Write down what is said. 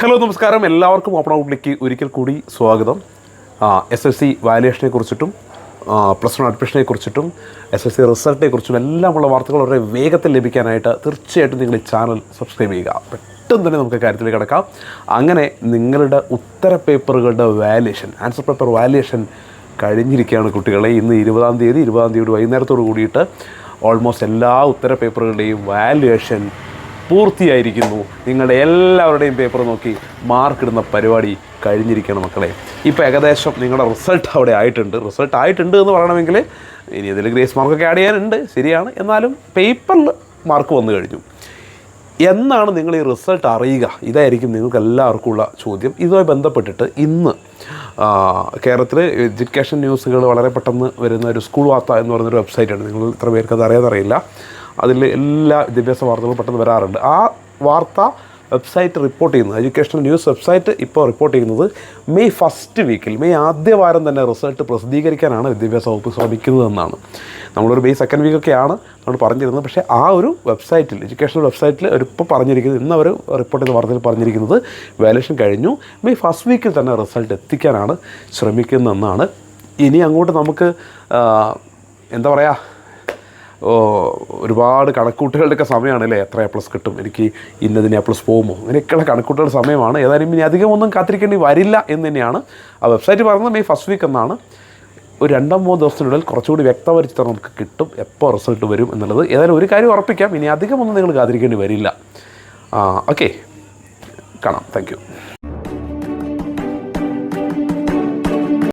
Hello നമസ്കാരം. എല്ലാവർക്കും open ഔട്ട്ലേക്ക് ഒരിക്കൽ കൂടി സ്വാഗതം. എസ് എസ് സി വാല്യുവേഷനെ കുറിച്ചിട്ടും പ്ലസ് വൺ അഡ്മിഷനെ കുറിച്ചിട്ടും എസ് എസ് സി റിസൾട്ടിനെ കുറിച്ചും എല്ലാമുള്ള വാർത്തകൾ വളരെ വേഗത്തിൽ ലഭിക്കാനായിട്ട് തീർച്ചയായിട്ടും നിങ്ങൾ ഈ ചാനൽ സബ്സ്ക്രൈബ് ചെയ്യുക. പെട്ടെന്ന് തന്നെ നമുക്ക് കാര്യത്തിലേക്ക് കിടക്കാം. അങ്ങനെ നിങ്ങളുടെ ഉത്തര പേപ്പറുകളുടെ വാല്യുവേഷൻ ആൻസർ പേപ്പർ വാല്യുവേഷൻ കഴിഞ്ഞിരിക്കുകയാണ് കുട്ടികളെ. ഇന്ന് ഇരുപതാം തീയതി ഇരുപതാം തീയതി വൈകുന്നേരത്തോട് കൂടിയിട്ട് ഓൾമോസ്റ്റ് എല്ലാ ഉത്തര പേപ്പറുകളുടെയും വാല്യുവേഷൻ പൂർത്തിയായിരിക്കുന്നു. നിങ്ങളുടെ എല്ലാവരുടെയും പേപ്പർ നോക്കി മാർക്ക് ഇടുന്ന പരിപാടി കഴിഞ്ഞിരിക്കണം മക്കളെ. ഇപ്പോൾ ഏകദേശം നിങ്ങളുടെ റിസൾട്ട് അവിടെ ആയിട്ടുണ്ട്. റിസൾട്ട് ആയിട്ടുണ്ട് എന്ന് പറയണമെങ്കിൽ ഇനി ഇതിൽ ഗ്രേസ് മാർക്കൊക്കെ ആഡ് ചെയ്യാനുണ്ട്. ശരിയാണ്. എന്നാലും പേപ്പറിൽ മാർക്ക് വന്നു കഴിഞ്ഞു. എന്നാണ് നിങ്ങൾ ഈ റിസൾട്ട് അറിയുക? ഇതായിരിക്കും നിങ്ങൾക്ക് എല്ലാവർക്കും ഉള്ള ചോദ്യം. ഇതുമായി ബന്ധപ്പെട്ടിട്ട് ഇന്ന് കേരളത്തിൽ എഡ്യൂക്കേഷൻ ന്യൂസുകൾ വളരെ പെട്ടെന്ന് വരുന്ന ഒരു സ്കൂൾ വാർത്ത എന്ന് പറയുന്നൊരു വെബ്സൈറ്റാണ് നിങ്ങൾ ഇത്ര പേർക്ക് അത് അറിയാതറിയില്ല അതിൽ എല്ലാ വിദ്യാഭ്യാസ വാർത്തകളും പെട്ടെന്ന് വരാറുണ്ട്. ആ വാർത്ത വെബ്സൈറ്റ് റിപ്പോർട്ട് ചെയ്യുന്നത് എഡ്യൂക്കേഷണൽ ന്യൂസ് വെബ്സൈറ്റ് ഇപ്പോൾ റിപ്പോർട്ട് ചെയ്യുന്നത് മെയ് ഫസ്റ്റ് വീക്കിൽ മെയ് ആദ്യ വാരം തന്നെ റിസൾട്ട് പ്രസിദ്ധീകരിക്കാനാണ് വിദ്യാഭ്യാസ വകുപ്പ് ശ്രമിക്കുന്നതെന്നാണ് നമ്മളൊരു മെയ് സെക്കൻഡ് വീക്കൊക്കെയാണ് നമ്മൾ പറഞ്ഞിരുന്നത്. പക്ഷേ ആ ഒരു വെബ്സൈറ്റിൽ എഡ്യൂക്കേഷണൽ വെബ്സൈറ്റിൽ ഇപ്പോൾ പറഞ്ഞിരിക്കുന്നത് ഇന്ന് അവർ റിപ്പോർട്ട് ചെയ്ത വാർത്തയിൽ പറഞ്ഞിരിക്കുന്നത് വാലേഷൻ കഴിഞ്ഞു. മെയ് ഫസ്റ്റ് വീക്കിൽ തന്നെ റിസൾട്ട് എത്തിക്കാനാണ് ശ്രമിക്കുന്നതെന്നാണ്. ഇനി അങ്ങോട്ട് നമുക്ക് എന്താ പറയുക ഒരുപാട് കണക്കൂട്ടുകളുടെയൊക്കെ സമയമാണ് അല്ലേ എത്ര എ പ്ലസ് കിട്ടും? എനിക്ക് ഇന്നതിന് എ പ്ലസ് പോകുമോ? അങ്ങനെയൊക്കെയുള്ള കണക്കൂട്ടുകളുടെ സമയമാണ്. ഏതായാലും ഇനി അധികം ഒന്നും കാത്തിരിക്കേണ്ടി വരില്ല എന്ന് തന്നെയാണ് ആ വെബ്സൈറ്റ് പറയുന്നത് മെയ് ഫസ്റ്റ് വീക്ക് എന്നാണ്. ഒരു രണ്ടോ മൂന്നോ ദിവസത്തിനുള്ളിൽ കുറച്ചുകൂടി വ്യക്തമായ ചിത്രം നമുക്ക് കിട്ടും. എപ്പോൾ റിസൾട്ട് വരും എന്നുള്ളത് ഏതായാലും ഒരു കാര്യം ഉറപ്പിക്കാം. ഇനി അധികം ഒന്നും നിങ്ങൾ കാത്തിരിക്കേണ്ടി വരില്ല. ഓക്കെ കാണാം. താങ്ക്